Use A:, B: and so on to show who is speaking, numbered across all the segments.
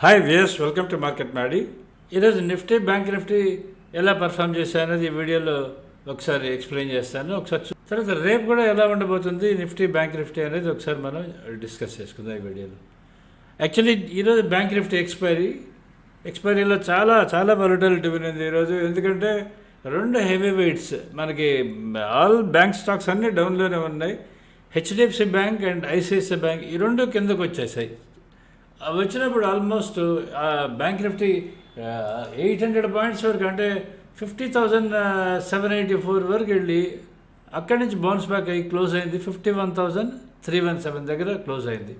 A: Hi వియస్ welcome to market Maddy ఈరోజు Nifty bank Nifty ఎలా perform చేశాయనేది ఈ వీడియోలో ఒకసారి ఎక్స్ప్లెయిన్ చేస్తాను. ఒకసారి తర్వాత రేపు కూడా ఎలా ఉండబోతుంది నిఫ్టీ బ్యాంక్ నిఫ్టీ అనేది ఒకసారి మనం డిస్కస్ చేసుకుందాం ఈ వీడియోలో. యాక్చువల్లీ ఈరోజు బ్యాంక్ నిఫ్టీ ఎక్స్పైరీ ఎక్స్పైరీలో చాలా చాలా వాలటాలిటీ ఉంది ఈరోజు. ఎందుకంటే రెండు హెవీ వెయిట్స్ మనకి ఆల్ బ్యాంక్ స్టాక్స్ అన్నీ డౌన్లోనే ఉన్నాయి. HDFC bank and ICICI bank ఈ రెండు కిందకు వచ్చేసాయి. వచ్చినప్పుడు almost bank Nifty eight hundred points వరకు అంటే fifty thousand seven eighty four వరకు వెళ్ళి అక్కడి నుంచి బౌన్స్ బ్యాక్ అయ్యి క్లోజ్ అయింది. Fifty one thousand three one seven దగ్గర క్లోజ్ అయింది.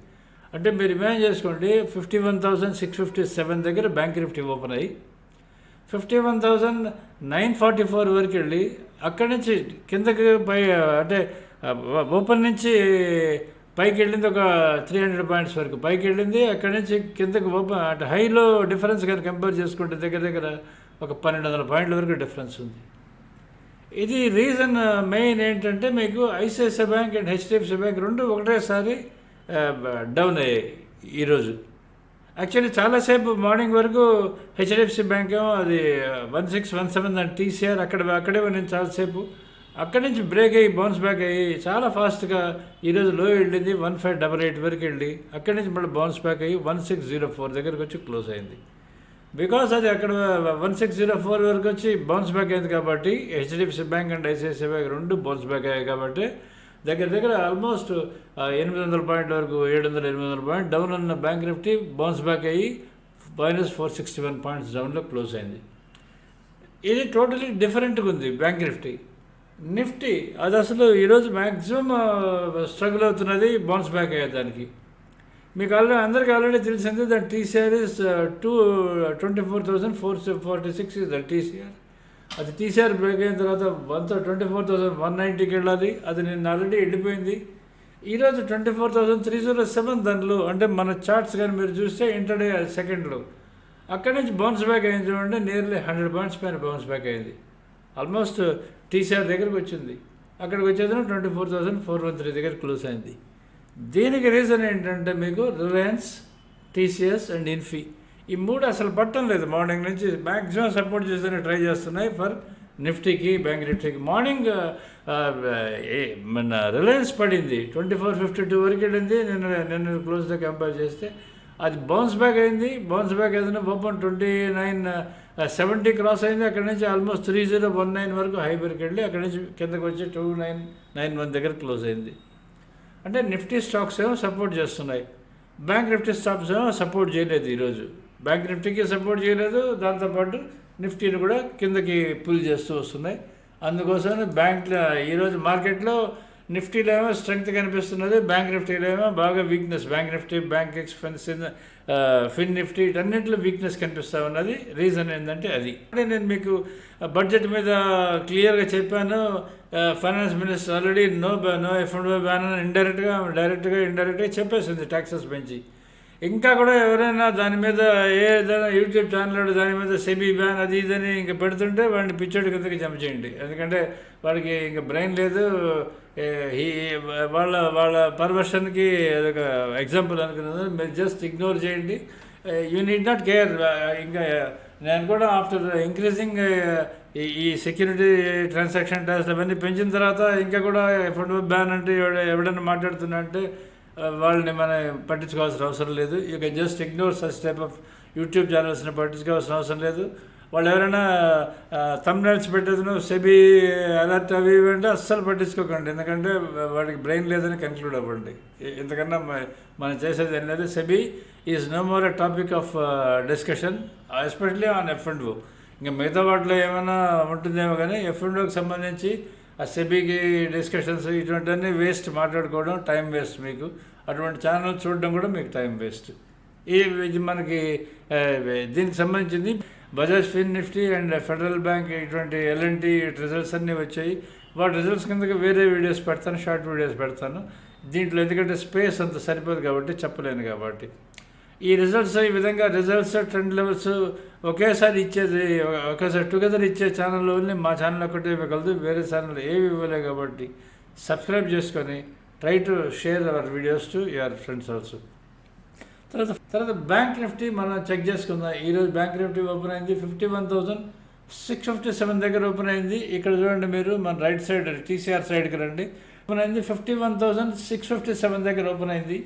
A: అంటే మీరు ఇమాజిన్ చేసుకోండి fifty one thousand six fifty seven దగ్గర బ్యాంక్ నిఫ్టీ ఓపెన్ అయ్యి fifty one thousand nine forty four వరకు వెళ్ళి అక్కడి నుంచి కిందకి పై అంటే ఓపెన్ నుంచి పైకి వెళ్ళింది ఒక త్రీ హండ్రెడ్ పాయింట్స్ వరకు. పైకి వెళ్ళింది అక్కడి నుంచి కిందకి అంటే హైలో డిఫరెన్స్ కానీ కంపేర్ చేసుకుంటే దగ్గర దగ్గర ఒక పన్నెండు వందల పాయింట్ల వరకు డిఫరెన్స్ ఉంది. ఇది రీజన్ మెయిన్ ఏంటంటే మీకు ICICI bank and HDFC bank రెండు ఒకటేసారి డౌన్ అయ్యాయి ఈరోజు యాక్చువల్లీ చాలాసేపు మార్నింగ్ వరకు హెచ్డిఎఫ్సి బ్యాంక్ ఏమో అది one six one seven and TCR అక్కడ అక్కడే నేను చాలాసేపు అక్కడి నుంచి బ్రేక్ అయ్యి బౌన్స్ బ్యాక్ అయ్యి చాలా ఫాస్ట్గా ఈరోజు లో వెళ్ళింది వన్ ఫైవ్ డబల్ ఎయిట్ వరకు వెళ్ళి అక్కడి నుంచి మళ్ళీ బౌన్స్ బ్యాక్ అయ్యి వన్ సిక్స్ జీరో ఫోర్ దగ్గరకు వచ్చి క్లోజ్ అయింది. బికాస్ అది అక్కడ వన్ సిక్స్ జీరో ఫోర్ వరకు వచ్చి బౌన్స్ బ్యాక్ అయింది కాబట్టి HDFC bank and ICICI bank రెండు బౌన్స్ బ్యాక్ అయ్యాయి కాబట్టి దగ్గర దగ్గర ఆల్మోస్ట్ ఎనిమిది వందల పాయింట్ వరకు ఏడు వందల ఎనిమిది వందల పాయింట్ డౌన్ ఉన్న బ్యాంక్ నిఫ్టీ బౌన్స్ బ్యాక్ అయ్యి minus four sixty one points డౌన్లో క్లోజ్ అయింది. ఇది టోటలీ డిఫరెంట్గా ఉంది బ్యాంక్ నిఫ్టీ నిఫ్టీ అది అసలు ఈరోజు మ్యాక్సిమం స్ట్రగుల్ అవుతున్నది బౌన్స్ బ్యాక్ అయ్యేదానికి మీకు ఆల్రెడీ అందరికీ ఆల్రెడీ తెలిసింది దాని TCR is to twenty four thousand four forty six is the TCR అది టీసీఆర్ బ్రేక్ అయిన తర్వాత one twenty four thousand one నైంటీకి వెళ్ళాలి. అది నేను ఆల్రెడీ వెళ్ళిపోయింది. ఈరోజు twenty four thousand three zero seven దానిలో అంటే మన చార్ట్స్ కానీ మీరు చూస్తే ఇంటర్డే సెకండ్లో అక్కడి నుంచి బౌన్స్ బ్యాక్ అయింది చూడండి నియర్లీ హండ్రెడ్ పాయింట్స్ పైన బౌన్స్ బ్యాక్ అయింది. ఆల్మోస్ట్ టీసీఆర్ దగ్గరకు వచ్చింది. అక్కడికి వచ్చేసిన twenty four thousand four one three దగ్గర క్లోజ్ అయింది. దీనికి రీజన్ ఏంటంటే మీకు రిలయన్స్ టీసీఎస్ అండ్ ఇన్ఫీ ఈ మూడు అసలు పట్టం లేదు. మార్నింగ్ నుంచి మ్యాక్సిమం సపోర్ట్ చేస్తూనే ట్రై చేస్తున్నాయి ఫర్ నిఫ్టీకి బ్యాంక్ నిఫ్టీకి మార్నింగ్ మన రిలయన్స్ పడింది. ట్వంటీ ఫోర్ ఫిఫ్టీ టూ వరకు వెళ్ళింది. నిన్న నిన్న క్లోజ్తో కంపేర్ చేస్తే అది బౌన్స్ బ్యాక్ అయింది. బౌన్స్ బ్యాక్ ఏదైనా open twenty nine seventy cross అయింది అక్కడ నుంచి almost three zero one nine వరకు హైబర్కి వెళ్ళి అక్కడ నుంచి కిందకి వచ్చి టూ నైన్ నైన్ వన్ దగ్గర క్లోజ్ అయింది. అంటే నిఫ్టీ స్టాక్స్ ఏమో సపోర్ట్ చేస్తున్నాయి. బ్యాంక్ నిఫ్టీ స్టాక్స్ ఏమో సపోర్ట్ చేయలేదు ఈరోజు. బ్యాంక్ నిఫ్టీకి సపోర్ట్ చేయలేదు దాంతోపాటు నిఫ్టీని కూడా కిందకి పుల్ చేస్తూ వస్తున్నాయి. అందుకోసం బ్యాంక్ ఈరోజు మార్కెట్లో నిఫ్టీలో ఏమో స్ట్రెంగ్త్ కనిపిస్తున్నది బ్యాంక్ నిఫ్టీలో ఏమో బాగా weakness bank Nifty bank expense fin Nifty ఇటన్నింటిలో weakness కనిపిస్తూ ఉన్నది. రీజన్ ఏంటంటే అది. నేను మీకు బడ్జెట్ మీద క్లియర్గా చెప్పాను. Finance minister already no no F and ban అని ఇండైరెక్ట్గా డైరెక్ట్గా ఇండైరెక్ట్గా చెప్పేసింది ట్యాక్సెస్ పెంచి. ఇంకా కూడా ఎవరైనా దాని మీద ఏదైనా యూట్యూబ్ ఛానల్ దాని మీద సెబీ బ్యాన్ అది ఇదని ఇంకా పెడుతుంటే వాడిని పిచ్చోడి కిందకి జమ చేయండి. ఎందుకంటే వాడికి ఇంకా బ్రెయిన్ లేదు. ఈ వాళ్ళ వాళ్ళ పర్వర్షన్కి అదొక ఎగ్జాంపుల్ అనుకున్నాను. మీరు జస్ట్ ఇగ్నోర్ చేయండి. యూ నీడ్ నాట్ కేర్ ఇంకా నేను కూడా ఆఫ్టర్ ఇంక్రీజింగ్ ఈ సెక్యూరిటీ ట్రాన్సాక్షన్ ట్యాక్స్ అవన్నీ పెంచిన తర్వాత ఇంకా కూడా ఫుడ్ బ్యాన్ అంటే ఎవడైనా మాట్లాడుతున్నా అంటే వాళ్ళని మనం పట్టించుకోవాల్సిన అవసరం లేదు. You can just ignore such type of YouTube ఛానల్స్ని పట్టించుకోవాల్సిన అవసరం లేదు. వాళ్ళు ఎవరైనా తమ్నైల్స్ పెట్టేదను సెబీ అలర్ట్ అవి ఇవి అంటే అస్సలు పట్టించుకోకండి. ఎందుకంటే వాడికి బ్రెయిన్ లేదని కన్క్లూడ్ అవ్వండి. ఎందుకన్నా మనం చేసేది ఏం SEBI is no more a topic of discussion especially on F and O ఇంకా మిగతా వాటిలో ఏమైనా ఉంటుందేమో కానీ ఎఫ్ అండ్ ఓకి సంబంధించి ఆ సెబీకి డిస్కషన్స్ ఇటువంటివన్నీ వేస్ట్ మాట్లాడుకోవడం టైం వేస్ట్ మీకు. అటువంటి ఛానల్ చూడడం కూడా మీకు టైం వేస్ట్ ఈ మనకి దీనికి సంబంధించింది Bajaj fin Nifty and Federal bank ఇటువంటి ఎల్ఎన్టీ రిజల్ట్స్ అన్నీ వచ్చాయి. వాటి రిజల్ట్స్ కిందకి వేరే వీడియోస్ పెడతాను షార్ట్ వీడియోస్ పెడతాను. దీంట్లో ఎందుకంటే స్పేస్ అంత సరిపోదు కాబట్టి చెప్పలేను కాబట్టి. ఈ రిజల్ట్స్ ఈ విధంగా రిజల్ట్స్ ట్రెండ్ లెవెల్స్ ఒకేసారి ఇచ్చేది ఒకేసారి టుగెదర్ ఇచ్చే ఛానల్ ఓన్లీ మా ఛానల్ ఒకటే ఇవ్వగలదు వేరే ఛానల్ ఏవి ఇవ్వలేదు కాబట్టి. సబ్స్క్రైబ్ చేసుకొని try to share our videos to your friends also తర్వాత తర్వాత బ్యాంక్ నిఫ్టీ మనం చెక్ చేసుకుందాం. ఈరోజు బ్యాంక్ నిఫ్టీ ఓపెన్ అయింది fifty one thousand six fifty seven దగ్గర ఓపెన్ అయింది. ఇక్కడ చూడండి మీరు మన రైట్ సైడ్ టీసీఆర్ సైడ్కి రండి. ఓపెన్ అయింది fifty one thousand six fifty seven దగ్గర ఓపెన్ అయింది.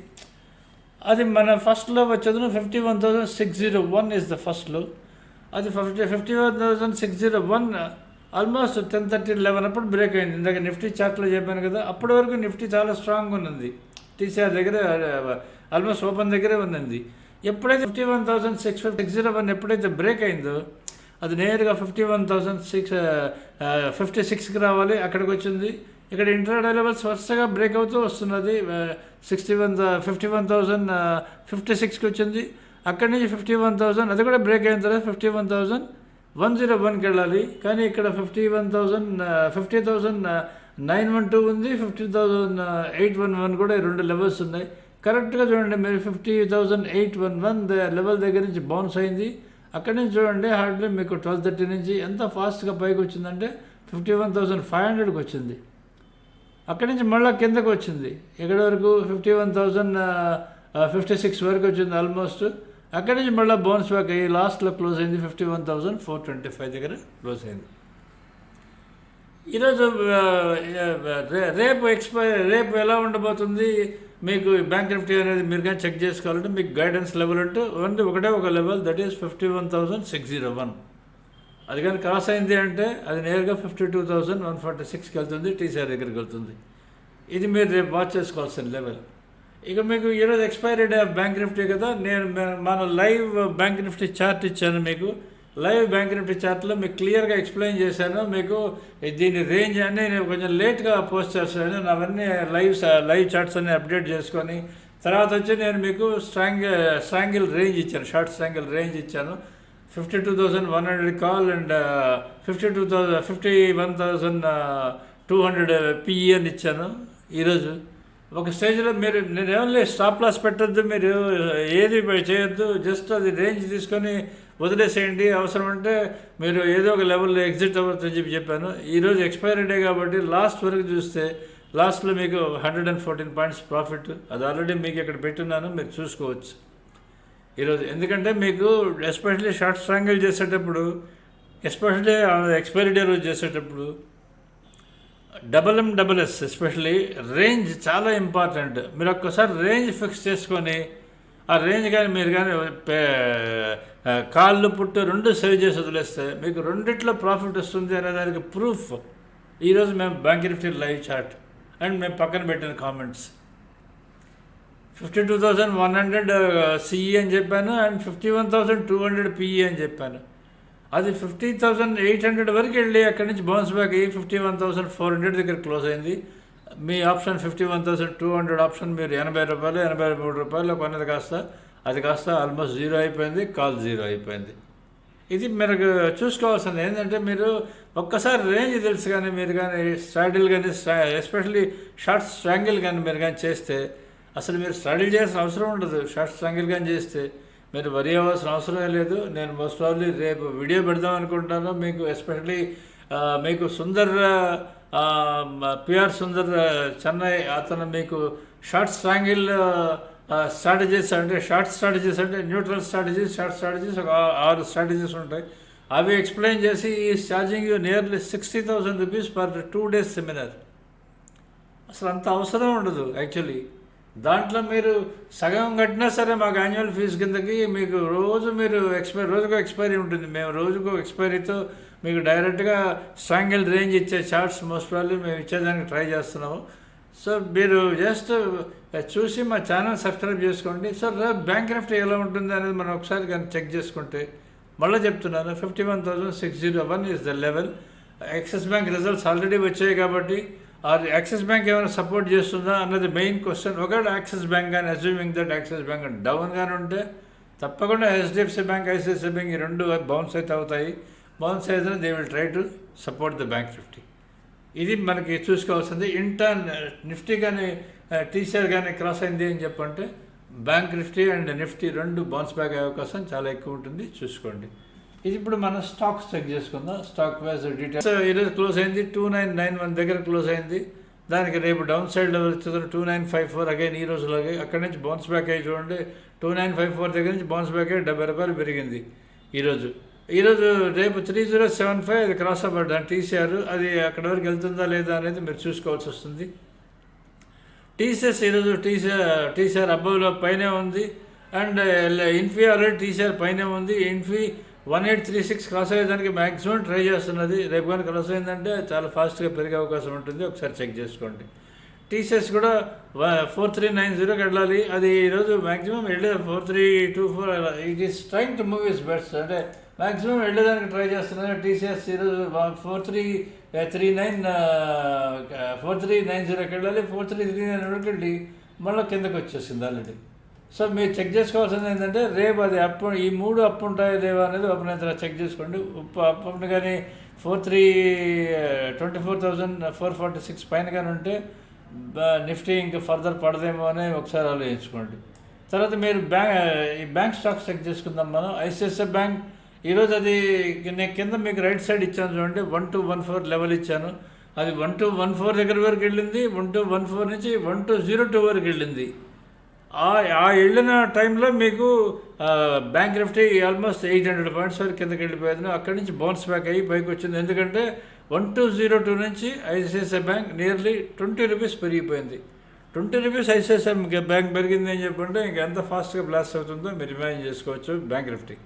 A: అది మన ఫస్ట్లో వచ్చేది fifty one thousand six zero one is the ఫస్ట్లో అది fifty fifty one thousand six zero one almost ten thirty eleven అప్పుడు బ్రేక్ అయింది. ఇందాక నిఫ్టీ చార్ట్లో చెప్పాను కదా అప్పటి వరకు నిఫ్టీ చాలా స్ట్రాంగ్ ఉన్నది. టీసీఆర్ దగ్గర ఆల్మోస్ట్ ఓపెన్ దగ్గరే ఉందండి. ఎప్పుడైతే fifty one thousand six fifty six zero one ఎప్పుడైతే బ్రేక్ అయిందో అది నేరుగా fifty one thousand six fifty సిక్స్కి రావాలి అక్కడికి వచ్చింది. ఇక్కడ ఇంటర్డే లెవెల్స్ వరుసగా బ్రేక్ అవుతూ వస్తున్నది sixty one fifty one thousand fifty సిక్స్కి వచ్చింది. అక్కడి నుంచి ఫిఫ్టీ వన్ థౌసండ్ అది కూడా బ్రేక్ అయిన తర్వాత fifty one thousand one zero వన్కి వెళ్ళాలి. కానీ ఇక్కడ fifty one thousand fifty thousand nine one two ఉంది fifty thousand eight one one కూడా ఈ రెండు లెవెల్స్ ఉన్నాయి. కరెక్ట్గా చూడండి మీరు fifty thousand eight one one level దగ్గర నుంచి బౌన్స్ అయింది. అక్కడి నుంచి చూడండి హార్డ్లీ మీకు ట్వెల్వ్ థర్టీ నుంచి ఎంత ఫాస్ట్గా పైకి వచ్చిందంటే ఫిఫ్టీ వన్ థౌజండ్ ఫైవ్ హండ్రెడ్కి వచ్చింది. అక్కడి నుంచి మళ్ళీ కిందకు వచ్చింది. ఎక్కడి వరకు fifty one thousand fifty six వరకు వచ్చింది ఆల్మోస్ట్ అక్కడి నుంచి మళ్ళీ బౌన్స్ బ్యాక్ అయ్యి లాస్ట్లో క్లోజ్ అయింది fifty one thousand four twenty five దగ్గర క్లోజ్ అయింది. ఈరోజు రే- రేపు ఎక్స్పైర్ రేపు ఎలా ఉండబోతుంది? మీకు బ్యాంక్ నిఫ్టీ అనేది మీరు కానీ చెక్ చేసుకోవాలంటే మీకు గైడెన్స్ లెవెల్ అంటే ఓన్లీ ఒకటే ఒక level that is fifty one thousand six zero one అది కానీ క్రాస్ అయింది అంటే అది నేరుగా fifty two thousand one forty సిక్స్కి వెళ్తుంది టీసీఆర్ దగ్గరికి వెళ్తుంది. ఇది మీరు రేపు వాచ్ చేసుకోవాల్సిన లెవెల్ ఇక మీకు ఈరోజు expiry day of bank Nifty కదా నేను మన లైవ్ బ్యాంక్ నిఫ్టీ చార్ట్ ఇచ్చాను మీకు. లైవ్ బ్యాంక్ నిఫ్టీ చార్ట్లో మీకు క్లియర్గా ఎక్స్ప్లెయిన్ చేశాను. మీకు దీని రేంజ్ అన్నీ నేను కొంచెం లేట్గా పోస్ట్ చేస్తాను. అవన్నీ లైవ్ లైవ్ చార్ట్స్ అన్ని అప్డేట్ చేసుకొని తర్వాత వచ్చి నేను మీకు స్ట్రాంగ్ స్ట్రాంగిల్ రేంజ్ ఇచ్చాను. షార్ట్ స్ట్రాంగిల్ రేంజ్ ఇచ్చాను. Fifty two thousand one hundred call and fifty two thousand fifty one thousand two hundred PE అని ఇచ్చాను ఈరోజు. ఒక స్టేజ్లో మీరు నేను స్టాప్ లాస్ పెట్టద్దు మీరు uh, ఏది చేయొద్దు జస్ట్ అది రేంజ్ తీసుకొని వదిలేసేయండి. అవసరం అంటే మీరు ఏదో ఒక లెవెల్లో ఎగ్జిట్ అవ్వచ్చు అని చెప్పి చెప్పాను. ఈరోజు ఎక్స్పైరీ డే కాబట్టి లాస్ట్ వరకు చూస్తే లాస్ట్లో మీకు hundred and fourteen points profit అది ఆల్రెడీ మీకు ఇక్కడ పెట్టున్నాను మీరు చూసుకోవచ్చు. ఈరోజు ఎందుకంటే మీకు ఎస్పెషల్లీ షార్ట్ స్ట్రాంగిల్ చేసేటప్పుడు ఎస్పెషల్లీ ఎక్స్పైరీ డే రోజు చేసేటప్పుడు double M double S especially range చాలా ఇంపార్టెంట్ మీరు ఒక్కసారి రేంజ్ ఫిక్స్ చేసుకొని ఆ రేంజ్ కానీ మీరు కానీ పే- కాళ్ళు పుట్టు రెండు సేవ్ చేసి వదిలేస్తే మీకు రెండిట్లో ప్రాఫిట్ వస్తుంది అనే దానికి ప్రూఫ్ ఈరోజు మేము bank Nifty live chart and మేము పక్కన పెట్టిన comments fifty two thousand one hundred CE అని చెప్పాను and fifty one thousand two hundred PE అని చెప్పాను. అది ఫిఫ్టీ థౌసండ్ ఎయిట్ హండ్రెడ్ వరకు వెళ్ళి అక్కడి నుంచి బౌన్స్ బ్యాక్ అయ్యి fifty one thousand four hundred దగ్గర క్లోజ్ అయింది. మీ option fifty one thousand two hundred option మీరు ఎనభై రూపాయలు ఎనభై మూడు రూపాయలు కొన్నది కాస్త అది కాస్త ఆల్మోస్ట్ జీరో అయిపోయింది కాల్ జీరో అయిపోయింది. ఇది మీరు చూసుకోవాల్సింది ఏంటంటే మీరు ఒక్కసారి రేంజ్ తెలుసు కానీ మీరు కానీ స్ట్రాడిల్ కానీ ఎస్పెషల్లీ షార్ట్ స్ట్రాంగిల్ కానీ మీరు కానీ చేస్తే అసలు మీరు స్ట్రాడిల్ చేయాల్సిన అవసరం ఉండదు. షార్ట్ స్ట్రాంగిల్ కానీ చేస్తే మీరు వరి అవ్వాల్సిన అవసరమే లేదు నేను మోస్ట్ ఆఫ్లీ రేపు వీడియో పెడదాం అనుకుంటాను. మీకు ఎస్పెషల్లీ మీకు సుందర్ పిఆర్ సుందర్ చెన్నై అతను మీకు షార్ట్ స్ట్రాంగిల్ స్ట్రాటజీస్ అంటే షార్ట్ స్ట్రాటజీస్ అంటే న్యూట్రల్ స్ట్రాటజీస్ షార్ట్ స్ట్రాటజీస్ ఒక ఆరు స్ట్రాటజీస్ ఉంటాయి. అవి ఎక్స్ప్లెయిన్ చేసి ఈ charging nearly sixty thousand rupees per two days seminar అసలు అంత అవసరం ఉండదు యాక్చువల్లీ దాంట్లో మీరు సగం కట్టినా సరే మాకు యాన్యువల్ ఫీజు కిందకి మీకు రోజు మీరు ఎక్స్పైరీ రోజుకో ఎక్స్పైరీ ఉంటుంది. మేము రోజుకో ఎక్స్పైరీతో మీకు డైరెక్ట్గా స్ట్రాంగిల్ రేంజ్ ఇచ్చే చార్ట్స్ మోస్ట్ ప్రాబ్లీ మేము ఇచ్చేదానికి ట్రై చేస్తున్నాము. సో మీరు జస్ట్ చూసి మా ఛానల్ సబ్స్క్రైబ్ చేసుకోండి. సో రేపు బ్యాంక్ నిఫ్టీ ఎలా ఉంటుంది అనేది మనం ఒకసారి కానీ చెక్ చేసుకుంటే మళ్ళీ చెప్తున్నాను. Fifty one thousand six zero one is the level Axis bank results already వచ్చాయి కాబట్టి ఆర్ యాక్సిస్ బ్యాంక్ ఏమైనా సపోర్ట్ చేస్తుందా అన్నది మెయిన్ క్వశ్చన్. ఒకవేళ యాక్సిస్ బ్యాంక్ కానీ assuming that Axis bank down కానీ ఉంటే తప్పకుండా హెచ్డిఎఫ్సి బ్యాంక్ ఐసిఐసిఐ బ్యాంక్ ఈ రెండు బౌన్స్ అయితే అవుతాయి. బౌన్స్ అయితే they will try to support the bank Nifty ఇది మనకి చూసుకోవాల్సింది. ఇంటర్ నిఫ్టీ కానీ టీసీఆర్ కానీ క్రాస్ అయింది అని చెప్పంటే బ్యాంక్ నిఫ్టీ అండ్ నిఫ్టీ రెండు బౌన్స్ బ్యాక్ అయ్యే అవకాశం చాలా ఎక్కువ ఉంటుంది. చూసుకోండి. ఇది ఇప్పుడు మనం స్టాక్స్ చెక్ చేసుకుందాం. స్టాక్ వైజ్ డీటెయిల్స్ ఈరోజు క్లోజ్ అయింది. టూ నైన్ నైన్ వన్ దగ్గర క్లోజ్ అయింది. దానికి రేపు డౌన్ సైడ్ లెవెల్ చూద్దాం two nine five four again ఈ రోజులాగే. అక్కడి నుంచి బౌన్స్ బ్యాక్ అయ్యి చూడండి. టూ నైన్ ఫైవ్ ఫోర్ దగ్గర నుంచి బౌన్స్ బ్యాక్ అయ్యి డెబ్బై రూపాయలు పెరిగింది ఈరోజు ఈరోజు రేపు త్రీ జీరో సెవెన్ ఫైవ్ అది క్రాస్ అవ్వడం టీసీఆర్ అది అక్కడ వరకు వెళ్తుందా లేదా అనేది మీరు చూసుకోవాల్సి వస్తుంది. టీసీఎస్ ఈరోజు టీసీఆర్ టీసీఆర్ అబ్బోలో పైనే ఉంది. అండ్ ఇన్ఫీ ఆల్రెడీ టీసీఆర్ పైనే ఉంది. Infy one eight three six cross అయ్యేదానికి మ్యాక్సిమం ట్రై చేస్తున్నది. రేపు కానీ క్రాస్ అయిందంటే చాలా ఫాస్ట్గా పెరిగే అవకాశం ఉంటుంది. ఒకసారి చెక్ చేసుకోండి. టీసీఎస్ కూడా ఫోర్ త్రీ నైన్ జీరోకి వెళ్ళాలి అది ఈరోజు మ్యాక్సిమం వెళ్ళే four three two four it is trying to move is best అంటే మ్యాక్సిమం వెళ్ళేదానికి ట్రై చేస్తున్నారు టీసీఎస్ ఈరోజు four three three nine four three nine జీరోకి వెళ్ళాలి ఫోర్ త్రీ త్రీ నైన్ వెళ్ళి మళ్ళీ కిందకి వచ్చేసింది ఆల్రెడీ సో మీరు చెక్ చేసుకోవాల్సింది ఏంటంటే రేపు అది అప్ ఈ మూడు అప్ ఉంటాయి లేవా అనేది ఒక చెక్ చేసుకోండి. ఉప్పు అప్ కానీ four three twenty four thousand four forty six పైన కానీ ఉంటే నిఫ్టీ ఇంకా ఫర్దర్ పడదేమో అని ఒకసారి ఆలోచించుకోండి. తర్వాత మీరు బ్యాంక్ ఈ బ్యాంక్ స్టాక్స్ చెక్ చేసుకుందాం మనం. ఐసిఐసిఐ బ్యాంక్ ఈరోజు అది నేను కింద మీకు రైట్ సైడ్ ఇచ్చాను చూడండి. One two one four level ఇచ్చాను. అది వన్ టు వన్ ఫోర్ దగ్గర వరకు వెళ్ళింది వన్ టు వన్ ఫోర్ నుంచి వన్ టు జీరో టూ వరకు వెళ్ళింది. ఆ వెళ్ళిన టైంలో మీకు bank Nifty almost eight hundred points వరకు కిందకి వెళ్ళిపోయింది అక్కడి నుంచి బౌన్స్ బ్యాక్ అయ్యి పైకి వచ్చింది. ఎందుకంటే వన్ టూ జీరో టూ నుంచి ICICI bank nearly twenty rupees పెరిగిపోయింది. ట్వంటీ రూపీస్ ఐసిఐసిఐ బ్యాంక్ పెరిగింది అని చెప్పంటే ఇంకా ఎంత ఫాస్ట్గా బ్లాస్ట్ అవుతుందో మీరు ఇమాజిన్ చేసుకోవచ్చు బ్యాంక్ నిఫ్టీ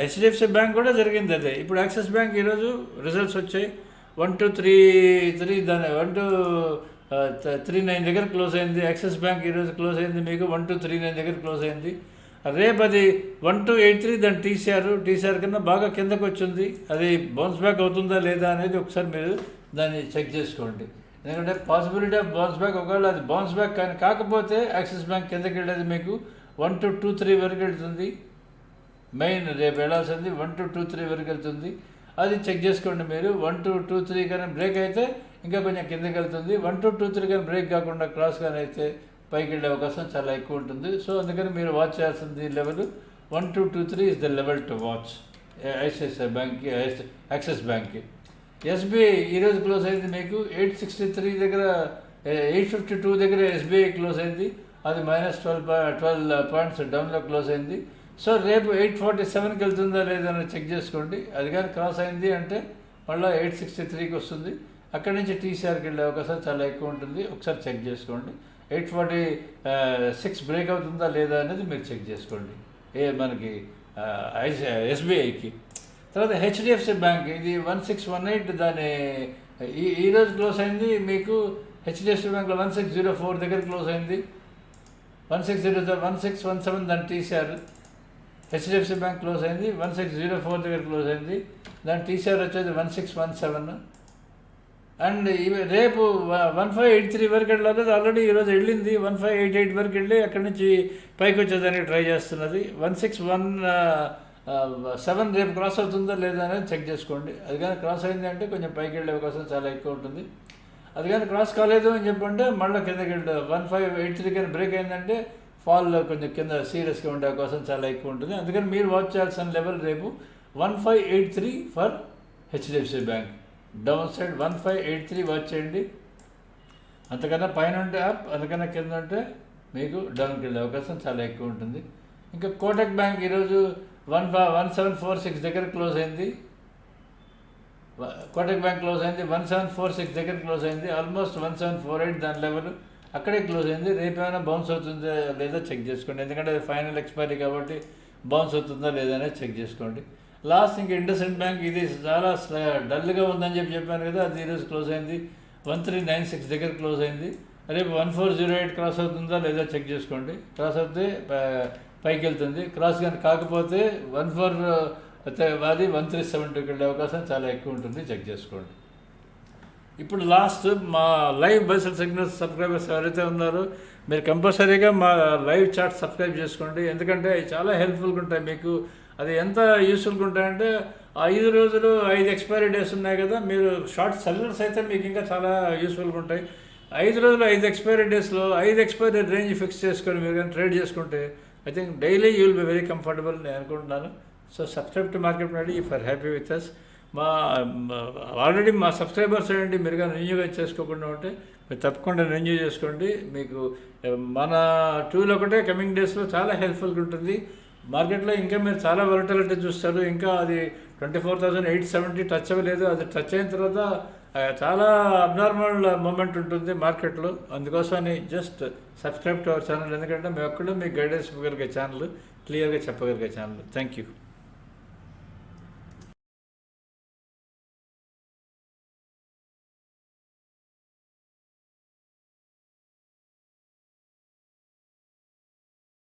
A: హెచ్డిఎఫ్సి బ్యాంక్ కూడా జరిగింది అదే. ఇప్పుడు యాక్సిస్ బ్యాంక్ ఈరోజు రిజల్ట్స్ వచ్చాయి. వన్ టూ త్రీ త్రీ దాని వన్ టూ త్రీ నైన్ దగ్గర క్లోజ్ అయింది. యాక్సిస్ బ్యాంక్ ఈరోజు క్లోజ్ అయింది మీకు. వన్ టూ త్రీ నైన్ దగ్గర క్లోజ్ అయింది. రేపు అది వన్ టూ ఎయిట్ త్రీ దాన్ని టీసీఆర్ టీసీఆర్ కన్నా బాగా కిందకు వచ్చింది. అది బౌన్స్ బ్యాక్ అవుతుందా లేదా అనేది ఒకసారి మీరు దాన్ని చెక్ చేసుకోండి. ఎందుకంటే పాసిబిలిటీ ఆఫ్ బౌన్స్ బ్యాక్ ఒకవేళ అది బౌన్స్ బ్యాక్ కానీ కాకపోతే యాక్సిస్ బ్యాంక్ కిందకి వెళ్ళేది మీకు వన్ టు టూ త్రీ వరకు వెళ్తుంది. మెయిన్ రేపు వెళ్ళాల్సింది వన్ టు టూ త్రీ వరకు వెళ్తుంది. అది చెక్ చేసుకోండి మీరు. వన్ టు టూ త్రీ కానీ బ్రేక్ అయితే ఇంకా కొంచెం కిందకి వెళ్తుంది. వన్ టు టూ త్రీ కానీ బ్రేక్ కాకుండా క్రాస్ కానీ అయితే పైకి వెళ్ళే అవకాశం చాలా ఎక్కువ ఉంటుంది. సో అందుకని మీరు వాచ్ చేయాల్సింది level one two two three is the level to watch ICICI బ్యాంక్కి యాక్సిస్ బ్యాంక్కి ఎస్బీఐ ఈరోజు క్లోజ్ అయింది మీకు. ఎయిట్ సిక్స్టీ త్రీ దగ్గర ఎయిట్ ఫిఫ్టీ టూ దగ్గర ఎస్బీఐ క్లోజ్ అయింది. అది మైనస్ ట్వెల్వ్ ట్వెల్వ్ పాయింట్స్ డౌన్లో క్లోజ్ అయింది. సో రేపు ఎయిట్ ఫార్టీ సెవెన్కి వెళ్తుందా లేదా అని చెక్ చేసుకోండి. అది కానీ క్రాస్ అయింది అంటే మళ్ళీ ఎయిట్ సిక్స్టీ త్రీకి వస్తుంది. అక్కడి నుంచి టీసీఆర్కి వెళ్ళే అవకాశం చాలా ఎక్కువ ఉంటుంది. ఒకసారి చెక్ చేసుకోండి. ఎయిట్ ఫార్టీ సిక్స్ బ్రేక్ అవుతుందా లేదా అనేది మీరు చెక్ చేసుకోండి. ఏ మనకి ఎస్బీఐకి. తర్వాత హెచ్డిఎఫ్సి బ్యాంక్ ఇది వన్ సిక్స్ వన్ ఎయిట్ దాని ఈ ఈరోజు క్లోజ్ అయింది మీకు. హెచ్డిఎఫ్సి బ్యాంక్లో వన్ సిక్స్ జీరో ఫోర్ దగ్గర క్లోజ్ అయింది. One six zero one six one seven దాన్ని టీసీఆర్ హెచ్డిఎఫ్సి బ్యాంక్ క్లోజ్ అయింది. వన్ సిక్స్ జీరో ఫోర్ దగ్గర క్లోజ్ అయింది. దాని టీసీఆర్ వచ్చేది one six one seven. And రేపు వన్ ఫైవ్ ఎయిట్ త్రీ వరకు వెళ్ళాలి. ఆల్రెడీ ఈరోజు వెళ్ళింది. వన్ ఫైవ్ ఎయిట్ ఎయిట్ వరకు వెళ్ళి అక్కడి నుంచి పైకి వచ్చేదానికి ట్రై చేస్తున్నది. వన్ సిక్స్ వన్ సెవెన్ రేపు క్రాస్ అవుతుందా లేదా అనేది చెక్ చేసుకోండి. అది కానీ క్రాస్ అయింది అంటే కొంచెం పైకి వెళ్ళే అవకాశం చాలా ఎక్కువ ఉంటుంది. అది కానీ క్రాస్ కాలేదు అని చెప్పంటే మళ్ళీ కిందకి వెళ్తే వన్ ఫైవ్ ఎయిట్ త్రీ కానీ బ్రేక్ అయిందంటే ఫాల్లో కొంచెం కింద సీరియస్గా ఉండే అవకాశం చాలా ఎక్కువ ఉంటుంది. అందుకని మీరు వాచ్ చేయాల్సిన లెవెల్ రేపు one five eight three for HDFC bank down side one five eight three watch చేయండి. అంతకన్నా పైన ఉంటే అప్ అంతకన్నా కింద ఉంటే మీకు డౌన్కి వెళ్ళే అవకాశం చాలా ఎక్కువ ఉంటుంది. ఇంకా కోటక్ బ్యాంక్ ఈరోజు one one seven four six దగ్గర క్లోజ్ అయింది. కోటక్ బ్యాంక్ క్లోజ్ అయింది వన్ సెవెన్ ఫోర్ సిక్స్ దగ్గర క్లోజ్ అయింది. Almost one seven four eight దాని లెవెల్ అక్కడే క్లోజ్ అయింది. రేపు ఏమైనా బౌన్స్ అవుతుందా లేదా చెక్ చేసుకోండి. ఎందుకంటే అది ఫైనల్ ఎక్స్పైరీ కాబట్టి బౌన్స్ అవుతుందా లేదా అనేది చెక్ చేసుకోండి. లాస్ట్ ఇంక ఇండస్ఇండ్ బ్యాంక్ ఇది చాలా డల్గా ఉందని చెప్పి చెప్పాను కదా అది ఈరోజు క్లోజ్ అయింది. వన్ త్రీ నైన్ సిక్స్ దగ్గర క్లోజ్ అయింది. రేపు one four zero eight cross అవుతుందా లేదా చెక్ చేసుకోండి. క్రాస్ అవుతే పైకి వెళ్తుంది. క్రాస్ కానీ కాకపోతే వన్ ఫోర్ అది వన్ త్రీ సెవెన్ టూకి వెళ్ళే అవకాశం చాలా ఎక్కువ ఉంటుంది. చెక్ చేసుకోండి. ఇప్పుడు లాస్ట్ మా లైవ్ బైసల్ సిగ్నల్స్ సబ్స్క్రైబర్స్ ఎవరైతే ఉన్నారో మీరు కంపల్సరీగా మా లైవ్ చాట్ సబ్స్క్రైబ్ చేసుకోండి. ఎందుకంటే అవి చాలా హెల్ప్ఫుల్గా ఉంటాయి. మీకు అది ఎంత యూస్ఫుల్గా ఉంటాయంటే ఐదు రోజులు ఐదు ఎక్స్పైరీ డేస్ ఉన్నాయి కదా మీరు షార్ట్ సెల్లర్స్ అయితే మీకు ఇంకా చాలా యూస్ఫుల్గా ఉంటాయి. ఐదు రోజులు ఐదు ఎక్స్పైరీ డేస్లో ఐదు ఎక్స్పైరీ రేంజ్ ఫిక్స్ చేసుకొని మీరు కానీ ట్రేడ్ చేసుకుంటే I think daily you will be very comfortable నేను అనుకుంటున్నాను. So subscribe to market ready if are happy with us మా ఆల్రెడీ మా సబ్స్క్రైబర్స్ ఏంటి మీరు కానీ రెన్యూగా చేసుకోకుండా ఉంటే మీరు తప్పకుండా రెన్యూ చేసుకోండి. మీకు మన టూల్ ఒకటే కమింగ్ డేస్లో చాలా హెల్ప్ఫుల్గా ఉంటుంది. మార్కెట్లో ఇంకా మీరు చాలా వరటలిటీ చూస్తారు. ఇంకా అది twenty four thousand eight seventy touch అవ్వలేదు అది టచ్ అయిన తర్వాత చాలా అబ్నార్మల్ మూమెంట్ ఉంటుంది మార్కెట్లో అందుకోసమని just subscribe to our channel ఎందుకంటే మేము ఒక్కడే మీకు గైడెన్స్ ఇవ్వగలిగే ఛానల్ క్లియర్గా చెప్పగలిగే ఛానల్ థ్యాంక్ యూ